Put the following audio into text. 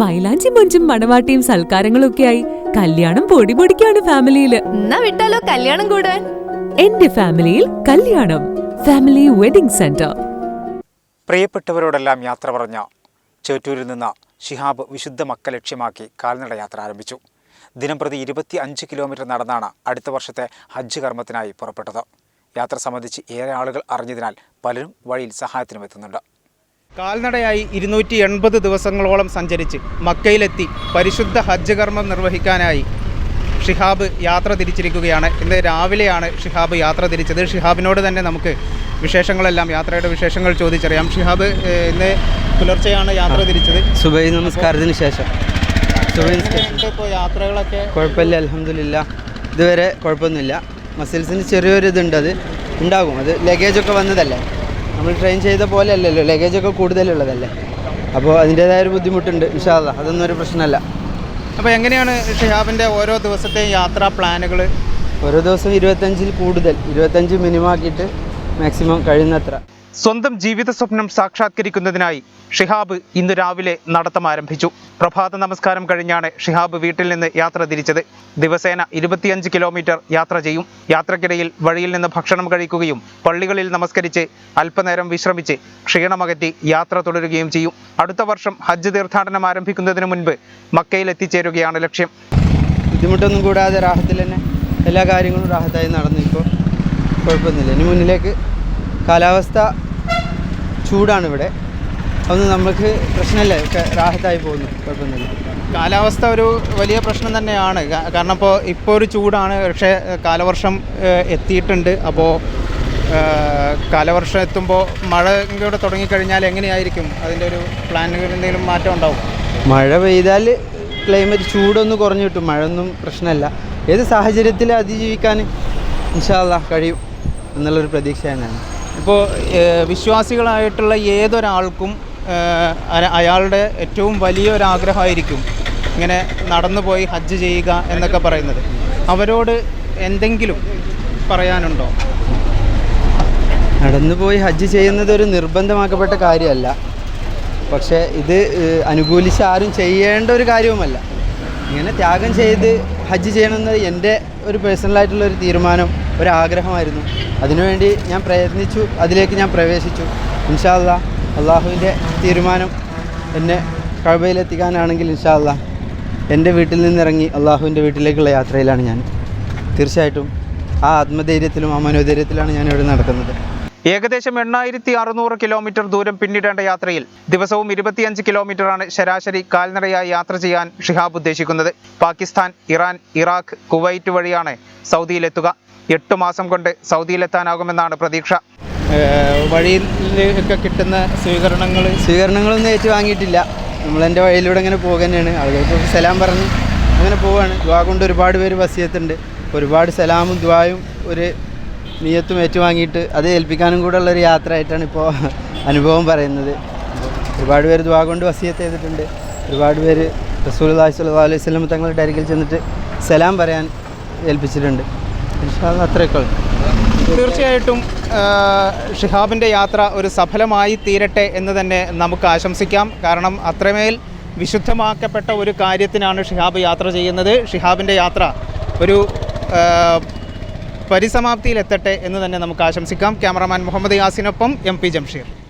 മൈലാഞ്ചി മൊഞ്ചും മണവാട്ടിയും സൽക്കാരങ്ങളും ആയി കല്യാണം പൊടി പൊടിക്കാണ് ഫാമിലിയിൽ. എന്നാ വിട്ടാലോ കല്യാണം കൂടാൻ? എന്റെ ഫാമിലിയിൽ കല്യാണം. Family wedding centre. പ്രിയപ്പെട്ടവരോടെല്ലാം യാത്ര പറഞ്ഞ ചേറ്റൂരിൽ നിന്ന് ഷിഹാബ് വിശുദ്ധ മക്ക ലക്ഷ്യമാക്കി കാൽനട യാത്ര ആരംഭിച്ചു. ദിനംപ്രതി ഇരുപത്തി അഞ്ച് കിലോമീറ്റർ നടന്നാണ് അടുത്ത വർഷത്തെ ഹജ്ജ് കർമ്മത്തിനായി പുറപ്പെട്ടത്. യാത്ര സംബന്ധിച്ച് ഏറെ ആളുകൾ അറിഞ്ഞതിനാൽ പലരും വഴിയിൽ സഹായത്തിനും എത്തുന്നുണ്ട് കാൽനടയായി ഇരുന്നൂറ്റി എൺപത് ദിവസങ്ങളോളം സഞ്ചരിച്ച് മക്കയിലെത്തി പരിശുദ്ധ ഹജ്ജ് കർമ്മം നിർവഹിക്കാനായി ഷിഹാബ് യാത്ര തിരിച്ചിരിക്കുകയാണ്. ഇന്ന് രാവിലെയാണ് ഷിഹാബ് യാത്ര തിരിച്ചത്. ഷിഹാബിനോട് തന്നെ നമുക്ക് വിശേഷങ്ങളെല്ലാം യാത്രയുടെ വിശേഷങ്ങൾ ചോദിച്ചറിയാം. ഷിഹാബ് ഇന്ന് പുലർച്ചെയാണ് യാത്ര തിരിച്ചത്. സുബൈ നമസ്കാരത്തിന് ശേഷം. സുബൈ ഇപ്പോൾ യാത്രകളൊക്കെ കുഴപ്പമില്ല അലഹമില്ല ഇതുവരെ കുഴപ്പമൊന്നുമില്ല. മസിൽസിന് ചെറിയൊരു ഇതുണ്ട് അത്. ഉണ്ടാകും. അത് ലഗേജൊക്കെ വന്നതല്ലേ? നമ്മൾ ട്രെയിൻ ചെയ്ത പോലെ അല്ലല്ലോ ലഗേജൊക്കെ കൂടുതലുള്ളതല്ലേ? അപ്പോൾ അതിന്റേതായ ഒരു ബുദ്ധിമുട്ടുണ്ട് വിശാല അതൊന്നും ഒരു പ്രശ്നമല്ല. അപ്പോൾ എങ്ങനെയാണ് ഷിഹാബിന്റെ ഓരോ ദിവസത്തെയും യാത്രാ പ്ലാനുകൾ ഓരോ ദിവസം ഇരുപത്തഞ്ചിൽ കൂടുതൽ. ഇരുപത്തഞ്ച് മിനിമം ആക്കിയിട്ട് മാക്സിമം കഴിയുന്നത്ര. സ്വന്തം ജീവിത സ്വപ്നം സാക്ഷാത്കരിക്കുന്നതിനായി ഷിഹാബ് ഇന്ന് രാവിലെ നടത്തം ആരംഭിച്ചു പ്രഭാത നമസ്കാരം കഴിഞ്ഞാണ് ഷിഹാബ് വീട്ടിൽ നിന്ന് യാത്ര തിരിച്ചത്. ദിവസേന ഇരുപത്തിയഞ്ച് കിലോമീറ്റർ യാത്ര ചെയ്യും. യാത്രക്കിടയിൽ വഴിയിൽ നിന്ന് ഭക്ഷണം കഴിക്കുകയും പള്ളികളിൽ നമസ്കരിച്ച് അല്പനേരം വിശ്രമിച്ച് ക്ഷീണമകറ്റി യാത്ര തുടരുകയും ചെയ്യും. അടുത്ത വർഷം ഹജ്ജ് തീർത്ഥാടനം ആരംഭിക്കുന്നതിന് മുൻപ് മക്കയിൽ എത്തിച്ചേരുകയാണ് ലക്ഷ്യം. ബുദ്ധിമുട്ടൊന്നും കൂടാതെ റാഹത്തിൽ തന്നെ എല്ലാ കാര്യങ്ങളും റാഹത്തായി നടന്നു ഇപ്പോൾ. കുഴപ്പമൊന്നുമില്ല. ഇനി മുന്നിലേക്ക് കാലാവസ്ഥ ചൂടാണ് ഇവിടെ അതൊന്നും നമുക്ക് പ്രശ്നമില്ല. രാഹത്തായി പോകുന്നു. കുഴപ്പമൊന്നുമില്ല. കാലാവസ്ഥ ഒരു വലിയ പ്രശ്നം തന്നെയാണ്. കാരണം ഇപ്പോൾ ഇപ്പോൾ ഒരു ചൂടാണ്. പക്ഷേ കാലവർഷം എത്തിയിട്ടുണ്ട്. അപ്പോൾ കാലവർഷം എത്തുമ്പോൾ മഴ കൂടെ തുടങ്ങിക്കഴിഞ്ഞാൽ എങ്ങനെയായിരിക്കും? അതിന്റെ ഒരു പ്ലാനുകൾ എന്തെങ്കിലും മാറ്റം ഉണ്ടാവും? മഴ പെയ്താൽ ക്ലൈമറ്റ് ചൂടൊന്നും കുറഞ്ഞു കിട്ടും. ഒന്നും പ്രശ്നമല്ല. ഏത് സാഹചര്യത്തിൽ അതിജീവിക്കാൻ ഇൻഷാല്ല കഴിയും എന്നുള്ളൊരു പ്രതീക്ഷ തന്നെയാണ്. ഇപ്പോൾ വിശ്വാസികളായിട്ടുള്ള ഏതൊരാൾക്കും അയാളുടെ ഏറ്റവും വലിയൊരാഗ്രഹമായിരിക്കും ഇങ്ങനെ നടന്നു പോയി ഹജ്ജ് ചെയ്യുക എന്നൊക്കെ പറയുന്നത്. അവരോട് എന്തെങ്കിലും പറയാനുണ്ടോ? നടന്നു പോയി ഹജ്ജ് ചെയ്യുന്നത് ഒരു നിർബന്ധമാക്കപ്പെട്ട കാര്യമല്ല. പക്ഷേ ഇത് അനുകൂലിച്ച് ആരും ചെയ്യേണ്ട ഒരു കാര്യവുമല്ല. ഇങ്ങനെ ത്യാഗം ചെയ്ത് ഹജ്ജ് ചെയ്യണമെന്നത് എന്റെ ഒരു പേഴ്സണലായിട്ടുള്ള ഒരു തീരുമാനം. ഒരു ആഗ്രഹമായിരുന്നു അതിനുവേണ്ടി ഞാൻ പ്രയത്നിച്ചു അതിലേക്ക് ഞാൻ പ്രവേശിച്ചു. ഇൻഷാ ഇൻഷാല്ല അള്ളാഹുവിന്റെ തീരുമാനം എന്നെ ഇൻഷാ ഇൻഷാല്ല എന്റെ വീട്ടിൽ നിന്നിറങ്ങി അള്ളാഹുവിന്റെ വീട്ടിലേക്കുള്ള യാത്രയിലാണ് ഞാൻ. തീർച്ചയായിട്ടും ആ ആത്മധൈര്യത്തിലും ആ മനോധൈര്യത്തിലാണ് ഞാൻ ഇവിടെ നടക്കുന്നത്. ഏകദേശം എണ്ണായിരത്തി അറുന്നൂറ് കിലോമീറ്റർ ദൂരം പിന്നിടേണ്ട യാത്രയിൽ ദിവസവും ഇരുപത്തിയഞ്ച് കിലോമീറ്ററാണ് ശരാശരി കാൽനടയായി യാത്ര ചെയ്യാൻ ഷിഹാബ് ഉദ്ദേശിക്കുന്നത്. പാകിസ്ഥാൻ ഇറാൻ ഇറാഖ് കുവൈറ്റ് വഴിയാണ് സൗദിയിലെത്തുക. എട്ട് മാസം കൊണ്ട് സൗദിയിലെത്താനാകുമെന്നാണ് പ്രതീക്ഷ. വഴിയിൽ ഒക്കെ കിട്ടുന്ന സ്വീകരണങ്ങൾ സ്വീകരണങ്ങളൊന്നും ഏറ്റുവാങ്ങിയിട്ടില്ല നമ്മൾ എന്റെ വഴിയിലൂടെ ഇങ്ങനെ പോകുക തന്നെയാണ്. ആളുകൾക്ക് സലാം പറഞ്ഞ് അങ്ങനെ പോവുകയാണ് ദ്വാ കൊണ്ട് ഒരുപാട് പേര് വസിയത്തുണ്ട്. ഒരുപാട് സലാമും ദ്വായും ഒരു നീയത്തും ഏറ്റുവാങ്ങിയിട്ട് അത് ഏൽപ്പിക്കാനും കൂടെ ഉള്ളൊരു യാത്ര ആയിട്ടാണ് ഇപ്പോൾ അനുഭവം പറയുന്നത്. ഒരുപാട് പേര് ദ്വാ കൊണ്ട് വസിയത്ത് ചെയ്തിട്ടുണ്ട്. ഒരുപാട് പേര് റസൂൽ അള്ളാഹി സ്വല്ലല്ലാഹു അലൈഹി വസല്ലം തങ്ങളുടെ അരികിൽ ചെന്നിട്ട് സലാം പറയാൻ ഏൽപ്പിച്ചിട്ടുണ്ട്. അത്രയൊക്കെ തീർച്ചയായിട്ടും ഷിഹാബിന്റെ യാത്ര ഒരു സഫലമായി തീരട്ടെ എന്ന് തന്നെ നമുക്ക് ആശംസിക്കാം. കാരണം അത്രമേൽ വിശുദ്ധമാക്കപ്പെട്ട ഒരു കാര്യത്തിനാണ് ഷിഹാബ് യാത്ര ചെയ്യുന്നത്. ഷിഹാബിന്റെ യാത്ര ഒരു പരിസമാപ്തിയിലെത്തട്ടെ എന്ന് തന്നെ നമുക്ക് ആശംസിക്കാം. ക്യാമറാമാൻ മുഹമ്മദ് യാസിനൊപ്പം എം പി ജംഷീർ.